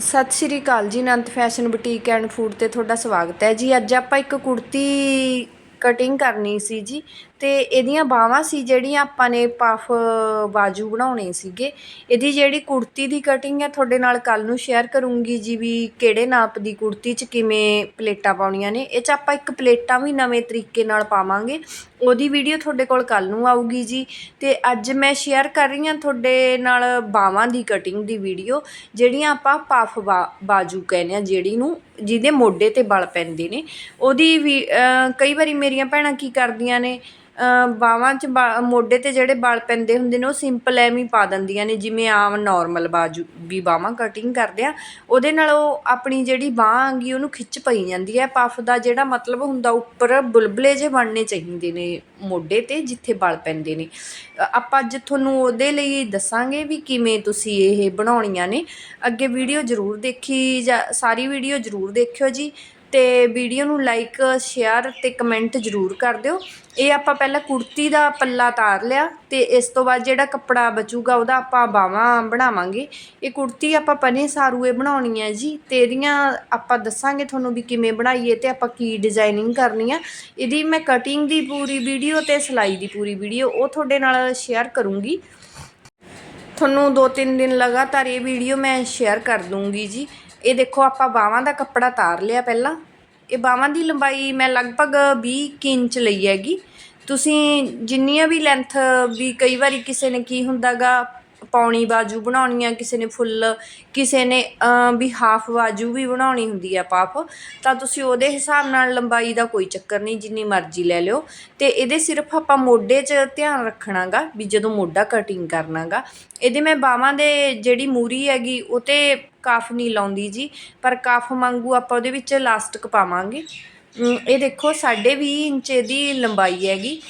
ਸਤਿ ਸ਼੍ਰੀ ਅਕਾਲ ਜੀ, Anant fashion boutique and food ਤੇ ਤੁਹਾਡਾ ਸਵਾਗਤ ਹੈ ਜੀ। ਅੱਜ ਆਪਾਂ ਇੱਕ ਕੁੜਤੀ ਕਟਿੰਗ ਕਰਨੀ ਸੀ ਜੀ ਅਤੇ ਇਹਦੀਆਂ ਬਾਹਾਂ ਸੀ ਜਿਹੜੀਆਂ ਆਪਾਂ ਨੇ ਪਫ ਬਾਜੂ ਬਣਾਉਣੇ ਸੀਗੇ। ਇਹਦੀ ਜਿਹੜੀ ਕੁੜਤੀ ਦੀ ਕਟਿੰਗ ਹੈ, ਤੁਹਾਡੇ ਨਾਲ ਕੱਲ੍ਹ ਨੂੰ ਸ਼ੇਅਰ ਕਰੂੰਗੀ ਜੀ ਵੀ ਕਿਹੜੇ ਨਾਪ ਦੀ ਕੁੜਤੀ 'ਚ ਕਿਵੇਂ ਪਲੇਟਾਂ ਪਾਉਣੀਆਂ ਨੇ। ਇਹ 'ਚ ਆਪਾਂ ਇੱਕ ਪਲੇਟਾਂ ਵੀ ਨਵੇਂ ਤਰੀਕੇ ਨਾਲ ਪਾਵਾਂਗੇ। ਉਹਦੀ ਵੀਡੀਓ ਤੁਹਾਡੇ ਕੋਲ ਕੱਲ੍ਹ ਨੂੰ ਆਊਗੀ ਜੀ। ਅਤੇ ਅੱਜ ਮੈਂ ਸ਼ੇਅਰ ਕਰ ਰਹੀ ਹਾਂ ਤੁਹਾਡੇ ਨਾਲ ਬਾਹਾਂ ਦੀ ਕਟਿੰਗ ਦੀ ਵੀਡੀਓ ਜਿਹੜੀਆਂ ਆਪਾਂ ਪਫ ਬਾਜੂ ਕਹਿੰਦੇ ਆ ਜਿਹੜੀ ਨੂੰ, ਜਿਹਦੇ ਮੋਢੇ ਤੇ ਬਲ ਪੈਂਦੇ ਨੇ। ਉਹਦੀ ਵੀ ਕਈ ਵਾਰੀ ਮੇਰੀਆਂ ਭੈਣਾਂ ਕੀ ਕਰਦੀਆਂ ਨੇ ਬਾਹਵਾਂ 'ਚ ਬ, ਮੋਢੇ ਤੇ ਜਿਹੜੇ ਬਲ ਪੈਂਦੇ ਹੁੰਦੇ ਨੇ, ਉਹ ਸਿੰਪਲ ਐਵੇਂ ਹੀ ਪਾ ਦਿੰਦੀਆਂ ਨੇ, ਜਿਵੇਂ ਆਮ ਨੋਰਮਲ ਬਾਜੂ ਵੀ ਬਾਹਵਾਂ ਕਟਿੰਗ ਕਰਦੇ ਹਾਂ ਉਹਦੇ ਨਾਲ ਉਹ ਆਪਣੀ ਜਿਹੜੀ ਬਾਹ ਆਂਗੀ ਉਹਨੂੰ ਖਿੱਚ ਪਈ ਜਾਂਦੀ ਹੈ। ਪਫ ਦਾ ਜਿਹੜਾ ਮਤਲਬ ਹੁੰਦਾ, ਉੱਪਰ ਬੁਲਬੁਲੇ ਜਿਹੇ ਬਣਨੇ ਚਾਹੀਦੇ ਨੇ ਮੋਢੇ ਤੇ, ਜਿੱਥੇ ਬਲ ਪੈਂਦੇ ਨੇ। ਆਪਾਂ ਅੱਜ ਤੁਹਾਨੂੰ ਉਹਦੇ ਲਈ ਦੱਸਾਂਗੇ ਵੀ ਕਿਵੇਂ ਤੁਸੀਂ ਇਹ ਬਣਾਉਣੀਆਂ ਨੇ। ਅੱਗੇ ਵੀਡੀਓ ਜ਼ਰੂਰ ਦੇਖੀ ਜਾ, ਸਾਰੀ ਵੀਡੀਓ ਜ਼ਰੂਰ ਦੇਖਿਓ ਜੀ। ਅਤੇ ਵੀਡੀਓ ਨੂੰ ਲਾਈਕ ਸ਼ੇਅਰ ਅਤੇ ਕਮੈਂਟ ਜ਼ਰੂਰ ਕਰ ਦਿਓ। ਇਹ ਆਪਾਂ ਪਹਿਲਾਂ ਕੁੜਤੀ ਦਾ ਪੱਲਾ ਤਾਰ ਲਿਆ ਅਤੇ ਇਸ ਤੋਂ ਬਾਅਦ ਜਿਹੜਾ ਕੱਪੜਾ ਬਚੂਗਾ ਉਹਦਾ ਆਪਾਂ ਬਾਹਾਂ ਬਣਾਵਾਂਗੇ। ਇਹ ਕੁੜਤੀ ਆਪਾਂ ਪਨੇ ਸਾਰੂਏ ਬਣਾਉਣੀ ਹੈ ਜੀ। ਅਤੇ ਇਹਦੀਆਂ ਆਪਾਂ ਦੱਸਾਂਗੇ ਤੁਹਾਨੂੰ ਵੀ ਕਿਵੇਂ ਬਣਾਈਏ ਅਤੇ ਆਪਾਂ ਕੀ ਡਿਜ਼ਾਈਨਿੰਗ ਕਰਨੀ ਆ। ਇਹਦੀ ਮੈਂ ਕਟਿੰਗ ਦੀ ਪੂਰੀ ਵੀਡੀਓ ਅਤੇ ਸਿਲਾਈ ਦੀ ਪੂਰੀ ਵੀਡੀਓ ਉਹ ਤੁਹਾਡੇ ਨਾਲ ਸ਼ੇਅਰ ਕਰੂੰਗੀ। ਤੁਹਾਨੂੰ 2-3 ਦਿਨ ਲਗਾਤਾਰ ਇਹ ਵੀਡੀਓ ਮੈਂ ਸ਼ੇਅਰ ਕਰ ਦੂੰਗੀ ਜੀ। ਇਹ ਦੇਖੋ, ਆਪਾਂ ਬਾਹਾਂ ਦਾ ਕੱਪੜਾ ਤਾਰ ਲਿਆ ਪਹਿਲਾਂ। ਇਹ ਬਾਹਾਂ ਦੀ ਲੰਬਾਈ ਮੈਂ ਲਗਭਗ 20 ਕੁ ਇੰਚ ਲਈ ਹੈਗੀ। ਤੁਸੀਂ ਜਿੰਨੀਆਂ ਵੀ ਲੈਂਥ ਵੀ ਕਈ ਵਾਰੀ ਕਿਸੇ ਨੇ ਕੀ ਹੁੰਦਾਗਾ ਪੌਣੀ ਬਾਜੂ ਬਣਾਉਣੀ ਆ, ਕਿਸੇ ਨੇ ਫੁੱਲ, ਕਿਸੇ ਨੇ ਵੀ ਹਾਫ ਬਾਜੂ ਵੀ ਬਣਾਉਣੀ ਹੁੰਦੀ ਆ ਪਫ ਤਾਂ ਤੁਸੀਂ ਉਹਦੇ ਹਿਸਾਬ ਨਾਲ ਲੰਬਾਈ ਦਾ ਕੋਈ ਚੱਕਰ ਨਹੀਂ, ਜਿੰਨੀ ਮਰਜ਼ੀ ਲੈ ਲਿਓ। ਤੇ ਇਹਦੇ ਸਿਰਫ ਆਪਾਂ ਮੋਢੇ 'ਚ ਧਿਆਨ ਰੱਖਣਾਗਾ, ਵੀ ਜਦੋਂ ਮੋਢਾ ਕਟਿੰਗ ਕਰਨਾਗਾ, ਇਹਦੇ ਮੈਂ ਬਾਹਾਂ ਦੇ ਜਿਹੜੀ ਮੂਰੀ ਹੈਗੀ, ਉਹ ਤੇ ਕਾਫ ਨਹੀਂ ਲਾਉਂਦੀ ਜੀ, ਪਰ ਕਾਫ ਵਾਂਗੂ ਆਪਾਂ ਉਹਦੇ ਵਿੱਚ ਇਲਾਸਟਿਕ ਪਾਵਾਂਗੇ। ਇਹ ਦੇਖੋ 20.5 ਇੰਚ ਇਹਦੀ ਲੰਬਾਈ ਹੈਗੀ।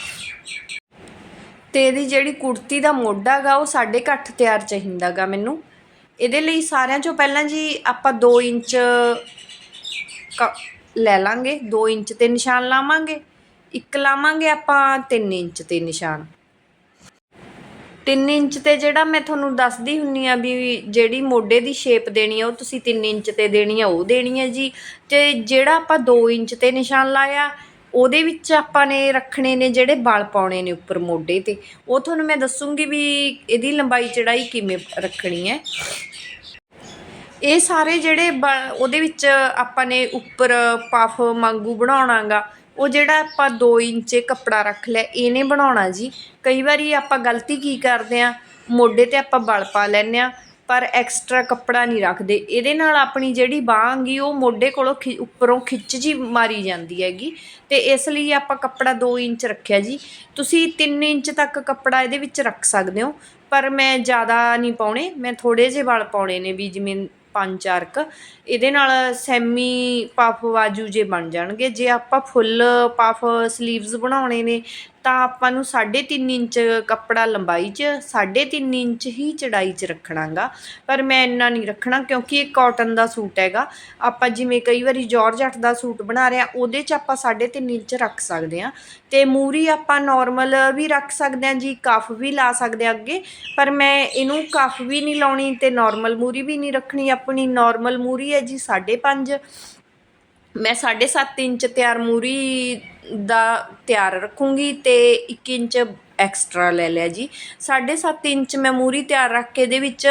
ਅਤੇ ਇਹਦੀ ਜਿਹੜੀ ਕੁੜਤੀ ਦਾ ਮੋਢਾ ਗਾ ਉਹ 8.5 ਤਿਆਰ ਚਾਹੀਦਾ ਗਾ ਮੈਨੂੰ। ਇਹਦੇ ਲਈ ਸਾਰਿਆਂ ਚੋਂ ਪਹਿਲਾਂ ਜੀ ਆਪਾਂ ਦੋ ਇੰਚ ਕ- ਲੈ ਲਾਂਗੇ, ਦੋ ਇੰਚ ਤੇ ਨਿਸ਼ਾਨ ਲਾਵਾਂਗੇ, ਇੱਕ ਲਾਵਾਂਗੇ ਆਪਾਂ ਤਿੰਨ ਇੰਚ ਤੇ ਨਿਸ਼ਾਨ। ਤਿੰਨ ਇੰਚ ਤੇ ਜਿਹੜਾ ਮੈਂ ਤੁਹਾਨੂੰ ਦੱਸਦੀ ਹੁੰਨੀ ਆ ਵੀ ਜਿਹੜੀ ਮੋਢੇ ਦੀ ਸ਼ੇਪ ਦੇਣੀ ਆ, ਉਹ ਤੁਸੀਂ 3 ਇੰਚ ਤੇ ਦੇਣੀ ਆ, ਉਹ ਦੇਣੀ ਆ ਜੀ। ਤੇ ਜਿਹੜਾ ਆਪਾਂ 2 ਇੰਚ ਤੇ ਨਿਸ਼ਾਨ ਲਾਇਆ ਉਹਦੇ ਵਿੱਚ ਆਪਾਂ ਨੇ ਰੱਖਣੇ ਨੇ ਜਿਹੜੇ ਵਲ ਪਾਉਣੇ ਨੇ ਉੱਪਰ ਮੋਢੇ ਤੇ। ਉਹ ਤੁਹਾਨੂੰ ਮੈਂ ਦੱਸੂਗੀ ਵੀ ਇਹਦੀ ਲੰਬਾਈ ਚੜਾਈ ਕਿਵੇਂ ਰੱਖਣੀ ਹੈ। ਇਹ ਸਾਰੇ ਜਿਹੜੇ ਬ- ਉਹਦੇ ਵਿੱਚ ਆਪਾਂ ਨੇ ਉੱਪਰ ਪਫ ਵਾਂਗੂ ਬਣਾਉਣਾਗਾ। ਉਹ ਜਿਹੜਾ ਆਪਾਂ 2 ਇੰਚ ਕੱਪੜਾ ਰੱਖ ਲਿਆ, ਇਹਨੇ ਬਣਾਉਣਾ ਜੀ। ਕਈ ਵਾਰੀ ਆਪਾਂ ਗਲਤੀ ਕੀ ਕਰਦੇ ਆ ਮੋਢੇ ਤੇ ਆਪਾਂ ਵਲ ਪਾ ਲੈਂਦੇ ਆ ਪਰ ਐਕਸਟਰਾ ਕੱਪੜਾ ਨਹੀਂ ਰੱਖਦੇ। ਇਹਦੇ ਨਾਲ ਆਪਣੀ ਜਿਹੜੀ ਬਾਂਹ ਹੈਗੀ, ਉਹ ਮੋਢੇ ਕੋਲੋਂ ਖਿ- ਉੱਪਰੋਂ ਖਿੱਚ ਜੀ ਮਾਰੀ ਜਾਂਦੀ ਹੈਗੀ। ਤੇ ਇਸ ਲਈ ਆਪਾਂ ਕੱਪੜਾ 2 ਇੰਚ ਰੱਖਿਆ ਜੀ। ਤੁਸੀਂ 3 ਇੰਚ ਤੱਕ ਕੱਪੜਾ ਇਹਦੇ ਵਿੱਚ ਰੱਖ ਸਕਦੇ ਹੋ। ਪਰ ਮੈਂ ਜ਼ਿਆਦਾ ਨਹੀਂ ਪਾਉਣੇ। ਮੈਂ ਥੋੜੇ ਜਿਹੇ ਵਾਲ ਪਾਉਣੇ ਨੇ ਵੀ, ਜਿਵੇਂ ਪੰਜ ਚਾਰ ਕ ਇਹਦੇ ਨਾਲ ਸੈਮੀ ਪਫ ਬਾਜੂ ਜੇ ਬਣ ਜਾਣਗੇ। ਜੇ ਆਪਾਂ ਫੁੱਲ ਪਫ 슬ੀਵਸ ਬਣਾਉਣੇ ਨੇ ਤਾਂ ਆਪਾਂ ਨੂੰ 3.5 ਇੰਚ ਕੱਪੜਾ ਲੰਬਾਈ 'ਚ 3.5 ਇੰਚ ਹੀ ਚੜਾਈ 'ਚ ਰੱਖਣਾ ਗਾ ਪਰ ਮੈਂ ਇੰਨਾ ਨਹੀਂ ਰੱਖਣਾ ਕਿਉਂਕਿ ਇਹ ਕਾਟਨ ਦਾ ਸੂਟ ਹੈਗਾ। ਆਪਾਂ ਜਿਵੇਂ ਕਈ ਵਾਰੀ ਜੌਰਜੱਟ ਦਾ ਸੂਟ ਬਣਾ ਰਹੇ ਆ, ਉਹਦੇ 'ਚ ਆਪਾਂ 3.5 ਇੰਚ ਰੱਖ ਸਕਦੇ ਆ। ਤੇ ਮੂਰੀ ਆਪਾਂ ਨਾਰਮਲ ਵੀ ਰੱਖ ਸਕਦੇ ਆ ਜੀ ਕਫ ਵੀ ਲਾ ਸਕਦੇ ਆ ਅੱਗੇ। ਪਰ ਮੈਂ ਇਹਨੂੰ ਕਫ ਵੀ ਨਹੀਂ ਲਾਉਣੀ ਤੇ ਨਾਰਮਲ ਮੂਰੀ ਵੀ ਨਹੀਂ ਰੱਖਣੀ ਆਪਣੀ। ਨਾਰਮਲ ਮੂਰੀ ਹੈ ਜੀ 5.5 ਮੈਂ 7.5 ਇੰਚ ਤਿਆਰ ਮੂਰੀ ਦਾ ਤਿਆਰ ਰੱਖੂੰਗੀ ਅਤੇ ਇੱਕ ਇੰਚ ਐਕਸਟਰਾ ਲੈ ਲਿਆ ਜੀ। 7.5 ਇੰਚ ਮੈਂ ਮੂਰੀ ਤਿਆਰ ਰੱਖ ਕੇ ਇਹਦੇ ਵਿੱਚ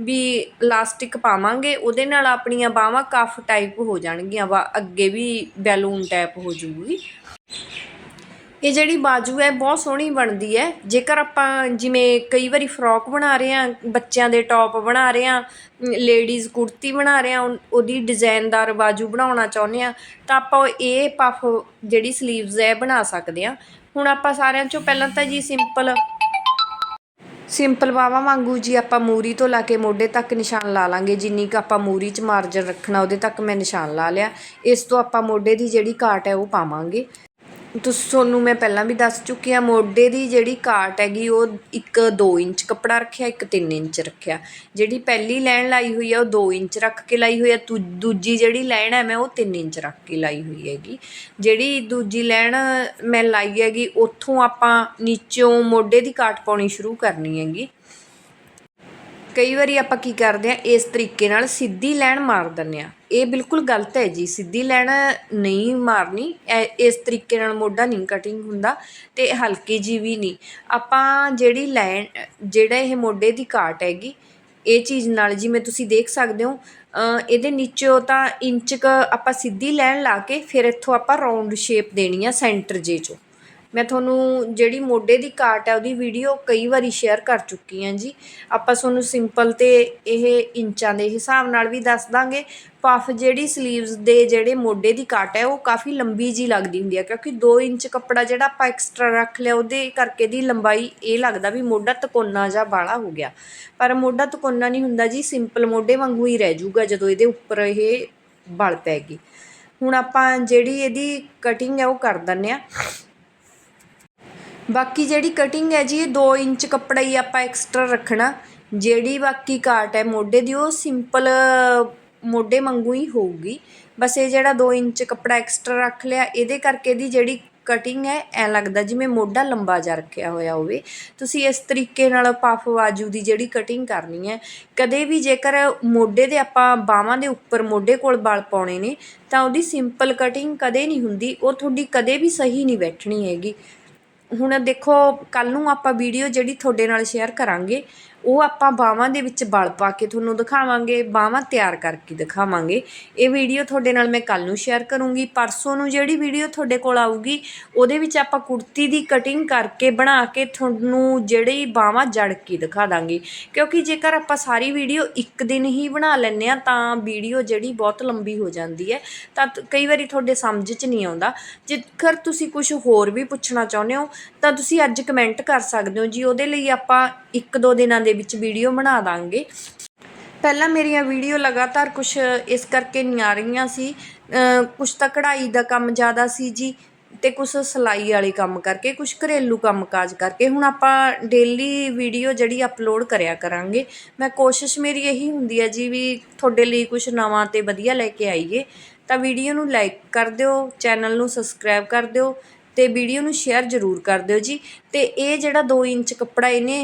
ਵੀ ਲਾਸਟਿਕ ਪਾਵਾਂਗੇ, ਉਹਦੇ ਨਾਲ ਆਪਣੀਆਂ ਬਾਹਾਂ ਕਫ ਟਾਈਪ ਹੋ ਜਾਣਗੀਆਂ, ਵਾ ਅੱਗੇ ਵੀ ਬੈਲੂਨ ਟਾਈਪ ਹੋ ਜੂਗੀ ਇਹ ਜਿਹੜੀ ਬਾਜੂ ਹੈ, ਬਹੁਤ ਸੋਹਣੀ ਬਣਦੀ ਹੈ। ਜੇਕਰ ਆਪਾਂ ਜਿਵੇਂ ਕਈ ਵਾਰੀ ਫਰੋਕ ਬਣਾ ਰਹੇ ਹਾਂ, ਬੱਚਿਆਂ ਦੇ ਟੌਪ ਬਣਾ ਰਹੇ ਹਾਂ, ਲੇਡੀਜ਼ ਕੁੜਤੀ ਬਣਾ ਰਹੇ ਹਾਂ ਉਨ- ਉਹਦੀ ਡਿਜ਼ਾਈਨਦਾਰ ਬਾਜੂ ਬਣਾਉਣਾ ਚਾਹੁੰਦੇ ਹਾਂ, ਤਾਂ ਆਪਾਂ ਇਹ ਪਫ ਜਿਹੜੀ 슬ੀਵਸ ਹੈ, ਬਣਾ ਸਕਦੇ ਹਾਂ। ਹੁਣ ਆਪਾਂ ਸਾਰਿਆਂ ਚੋਂ ਪਹਿਲਾਂ ਤਾਂ ਜੀ ਸਿੰਪਲ ਸਿੰਪਲ ਬਾਵਾ ਵਾਂਗੂ ਜੀ ਆਪਾਂ ਮੂਰੀ ਤੋਂ ਲਾ ਕੇ ਮੋਢੇ ਤੱਕ ਨਿਸ਼ਾਨ ਲਾ ਲਾਂਗੇ। ਜਿੰਨੀ ਕੁ ਆਪਾਂ ਮੂਰੀ 'ਚ ਮਾਰਜਨ ਰੱਖਣਾ, ਉਹਦੇ ਤੱਕ ਮੈਂ ਨਿਸ਼ਾਨ ਲਾ ਲਿਆ। ਇਸ ਤੋਂ ਆਪਾਂ ਮੋਢੇ ਦੀ ਜਿਹੜੀ ਕਾਟ ਹੈ, ਉਹ ਪਾਵਾਂਗੇ। ਤੁਸੀਂ, ਤੁਹਾਨੂੰ ਮੈਂ ਪਹਿਲਾਂ ਵੀ ਦੱਸ ਚੁੱਕੀ ਹਾਂ, ਮੋਢੇ ਦੀ ਜਿਹੜੀ ਕਾਟ ਹੈਗੀ, ਉਹ ਇੱਕ 2 ਇੰਚ ਕੱਪੜਾ ਰੱਖਿਆ, ਇੱਕ 3 ਇੰਚ ਰੱਖਿਆ। ਜਿਹੜੀ ਪਹਿਲੀ ਲਾਈਨ ਲਾਈ ਹੋਈ ਆ, ਉਹ 2 ਇੰਚ ਰੱਖ ਕੇ ਲਾਈ ਹੋਈ ਆ। ਦੂ- ਦੂਜੀ ਜਿਹੜੀ ਲਾਈਨ ਹੈ ਮੈਂ ਉਹ 3 ਇੰਚ ਰੱਖ ਕੇ ਲਾਈ ਹੋਈ ਹੈਗੀ। ਜਿਹੜੀ ਦੂਜੀ ਲਾਈਨ ਮੈਂ ਲਾਈ ਹੈਗੀ, ਉੱਥੋਂ ਆਪਾਂ ਨੀਚੋਂ ਮੋਢੇ ਦੀ ਕਾਟ ਪਾਉਣੀ ਸ਼ੁਰੂ ਕਰਨੀ ਹੈਗੀ। ਕਈ ਵਾਰੀ ਆਪਾਂ ਕੀ ਕਰਦੇ ਆ, ਇਸ ਤਰੀਕੇ ਨਾਲ ਸਿੱਧੀ ਲਾਈਨ ਮਾਰ ਦਿੰਦੇ ਆ। ਇਹ ਬਿਲਕੁਲ ਗਲਤ ਹੈ ਜੀ। ਸਿੱਧੀ ਲਾਈਨ ਨਹੀਂ ਮਾਰਨੀ। ਇਸ ਤਰੀਕੇ ਨਾਲ ਮੋਢਾ ਨਹੀਂ ਕਟਿੰਗ ਹੁੰਦਾ ਅਤੇ ਹਲਕੀ ਜੀ ਵੀ ਨਹੀਂ। ਆਪਾਂ ਜਿਹੜੀ ਲਾਈਨ, ਜਿਹੜਾ ਇਹ ਮੋਢੇ ਦੀ ਕਾਟ ਹੈਗੀ, ਇਹ ਚੀਜ਼ ਨਾਲ ਜਿਵੇਂ ਤੁਸੀਂ ਦੇਖ ਸਕਦੇ ਹੋ ਇਹਦੇ ਨੀਚੋਂ ਤਾਂ ਇੰਚ ਕ ਆਪਾਂ ਸਿੱਧੀ ਲਾਈਨ ਲਾ ਕੇ ਫਿਰ ਇੱਥੋਂ ਆਪਾਂ ਰਾਉਂਡ ਸ਼ੇਪ ਦੇਣੀ ਆ ਸੈਂਟਰ ਜੇ ਚੋਂ। ਮੈਂ ਤੁਹਾਨੂੰ ਜਿਹੜੀ ਮੋਢੇ ਦੀ ਕਾਟ ਹੈ, ਉਹਦੀ ਵੀਡੀਓ ਕਈ ਵਾਰੀ ਸ਼ੇਅਰ ਕਰ ਚੁੱਕੀ ਹਾਂ ਜੀ। ਆਪਾਂ ਤੁਹਾਨੂੰ ਸਿੰਪਲ ਤੇ ਇਹ ਇੰਚਾਂ ਦੇ ਹਿਸਾਬ ਨਾਲ ਵੀ ਦੱਸ ਦਾਂਗੇ। ਪਫ ਜਿਹੜੀ ਸਲੀਵਸ ਦੇ ਜਿਹੜੇ ਮੋਢੇ ਦੀ ਕਾਟ ਹੈ, ਉਹ ਕਾਫੀ ਲੰਬੀ ਜੀ ਲੱਗਦੀ ਹੁੰਦੀ ਹੈ, ਕਿਉਂਕਿ 2 ਇੰਚ ਕੱਪੜਾ ਜਿਹੜਾ ਆਪਾਂ ਐਕਸਟਰਾ ਰੱਖ ਲਿਆ, ਉਹਦੇ ਕਰਕੇ ਦੀ ਲੰਬਾਈ ਇਹ ਲੱਗਦਾ ਵੀ ਮੋਢਾ ਤਕੋਨਾ ਜਾਂ ਬਾਲਾ ਹੋ ਗਿਆ। ਪਰ ਮੋਢਾ ਤਕੋਨਾ ਨਹੀਂ ਹੁੰਦਾ ਜੀ ਸਿੰਪਲ ਮੋਢੇ ਵਾਂਗੂ ਹੀ ਰਹਿ ਜਾਊਗਾ ਜਦੋਂ ਇਹਦੇ ਉੱਪਰ ਇਹ ਬਲ ਪੈਗੀ ਹੁਣ ਆਪਾਂ ਜਿਹੜੀ ਇਹਦੀ ਕਟਿੰਗ ਹੈ, ਉਹ ਕਰ ਦਿੰਨੇ ਆ ਬਾਕੀ ਜਿਹੜੀ ਕਟਿੰਗ ਹੈ ਜੀ, ਇਹ 2 ਇੰਚ ਕੱਪੜਾ ਹੀ ਆਪਾਂ ਐਕਸਟਰਾ ਰੱਖਣਾ। ਜਿਹੜੀ ਬਾਕੀ ਕਾਟ ਹੈ ਮੋਢੇ ਦੀ, ਉਹ ਸਿੰਪਲ ਮੋਢੇ ਵਾਂਗੂ ਹੀ ਹੋਊਗੀ। ਬਸ ਇਹ ਜਿਹੜਾ 2 ਇੰਚ ਕੱਪੜਾ ਐਕਸਟਰਾ ਰੱਖ ਲਿਆ, ਇਹਦੇ ਕਰਕੇ ਦੀ ਜਿਹੜੀ ਕਟਿੰਗ ਹੈ, ਐ ਲੱਗਦਾ ਜਿਵੇਂ ਮੋਢਾ ਲੰਬਾ ਜਾ ਰੱਖਿਆ ਹੋਇਆ ਹੋਵੇ। ਤੁਸੀਂ ਇਸ ਤਰੀਕੇ ਨਾਲ ਪਫ ਬਾਜੂ ਦੀ ਜਿਹੜੀ ਕਟਿੰਗ ਕਰਨੀ ਹੈ, ਕਦੇ ਵੀ ਜੇਕਰ ਮੋਢੇ ਦੇ ਆਪਾਂ ਬਾਹਾਂ ਦੇ ਉੱਪਰ ਮੋਢੇ ਕੋਲ ਵਾਲ ਪਾਉਣੇ ਨੇ, ਤਾਂ ਉਹਦੀ ਸਿੰਪਲ ਕਟਿੰਗ ਕਦੇ ਨਹੀਂ ਹੁੰਦੀ, ਉਹ ਤੁਹਾਡੀ ਕਦੇ ਵੀ ਸਹੀ ਨਹੀਂ ਬੈਠਣੀ ਹੈਗੀ। ਹੁਣ ਦੇਖੋ ਕੱਲ ਨੂੰ ਆਪਾਂ ਵੀਡੀਓ ਜਿਹੜੀ ਤੁਹਾਡੇ ਨਾਲ ਸ਼ੇਅਰ ਕਰਾਂਗੇ ਉਹ ਆਪਾਂ ਬਾਹਾਂ ਦੇ ਵਿੱਚ ਬਲ ਪਾ ਕੇ ਤੁਹਾਨੂੰ ਦਿਖਾਵਾਂਗੇ, ਬਾਹਾਂ ਤਿਆਰ ਕਰਕੇ ਦਿਖਾਵਾਂਗੇ। ਇਹ ਵੀਡੀਓ ਤੁਹਾਡੇ ਨਾਲ ਮੈਂ ਕੱਲ ਨੂੰ ਸ਼ੇਅਰ ਕਰੂੰਗੀ। ਪਰਸੋਂ ਨੂੰ ਜਿਹੜੀ ਵੀਡੀਓ ਤੁਹਾਡੇ ਕੋਲ ਆਊਗੀ, ਉਹਦੇ ਵਿੱਚ ਆਪਾਂ ਕੁੜਤੀ ਦੀ ਕਟਿੰਗ ਕਰਕੇ ਬਣਾ ਕੇ ਤੁਹਾਨੂੰ ਜਿਹੜੀ ਬਾਹਾਂ ਜੜ ਕੇ ਦਿਖਾ ਦਾਂਗੇ। ਕਿਉਂਕਿ ਜੇਕਰ ਆਪਾਂ ਸਾਰੀ ਵੀਡੀਓ ਇੱਕ ਦਿਨ ਹੀ ਬਣਾ ਲੈਂਦੇ ਆ ਤਾਂ ਵੀਡੀਓ ਜਿਹੜੀ ਬਹੁਤ ਲੰਬੀ ਹੋ ਜਾਂਦੀ ਹੈ। ਤਾਂ ਕਈ ਵਾਰੀ ਤੁਹਾਡੇ ਸਮਝ 'ਚ ਨਹੀਂ ਆਉਂਦਾ। ਜੇਕਰ ਤੁਸੀਂ ਕੁਝ ਹੋਰ ਵੀ ਪੁੱਛਣਾ ਚਾਹੁੰਦੇ ਹੋ, ਤਾਂ ਤੁਸੀਂ ਅੱਜ ਕਮੈਂਟ ਕਰ ਸਕਦੇ ਹੋ ਜੀ। ਉਹਦੇ ਲਈ ਆਪਾਂ ਇੱਕ ਦੋ ਦਿਨਾਂ ਦੇ ਵਿੱਚ ਵੀਡੀਓ ਬਣਾ ਦਾਂਗੇ। ਪਹਿਲਾਂ ਮੇਰੀਆਂ ਵੀਡੀਓ ਲਗਾਤਾਰ ਕੁਝ ਇਸ ਕਰਕੇ ਨਹੀਂ ਆ ਰਹੀਆਂ ਸੀ। ਕੁਝ ਤਾਂ ਕਢਾਈ ਦਾ ਕੰਮ ਜ਼ਿਆਦਾ ਸੀ ਜੀ ਤੇ ਕੁਝ ਸਿਲਾਈ ਵਾਲੇ ਕੰਮ ਕਰਕੇ ਕੁਝ ਘਰੇਲੂ ਕੰਮਕਾਜ ਕਰਕੇ। ਹੁਣ ਆਪਾਂ ਡੇਲੀ ਵੀਡੀਓ ਜਿਹੜੀ ਅਪਲੋਡ ਕਰਿਆ ਕਰਾਂਗੇ। ਮੈਂ ਕੋਸ਼ਿਸ਼ ਮੇਰੀ ਇਹੀ ਹੁੰਦੀ ਹੈ ਜੀ ਵੀ ਤੁਹਾਡੇ ਲਈ ਕੁਝ ਨਵਾਂ ਤੇ ਵਧੀਆ ਲੈ ਕੇ ਆਈਏ। ਤਾਂ ਵੀਡੀਓ ਨੂੰ ਲਾਈਕ ਕਰ ਦਿਓ ਚੈਨਲ ਨੂੰ ਸਬਸਕ੍ਰਾਈਬ ਕਰ ਦਿਓ ਤੇ ਵੀਡੀਓ ਨੂੰ ਸ਼ੇਅਰ ਜ਼ਰੂਰ ਕਰ ਦਿਓ ਜੀ। ਤੇ ਇਹ ਜਿਹੜਾ 2 ਇੰਚ ਕੱਪੜਾ ਇਹਨੇ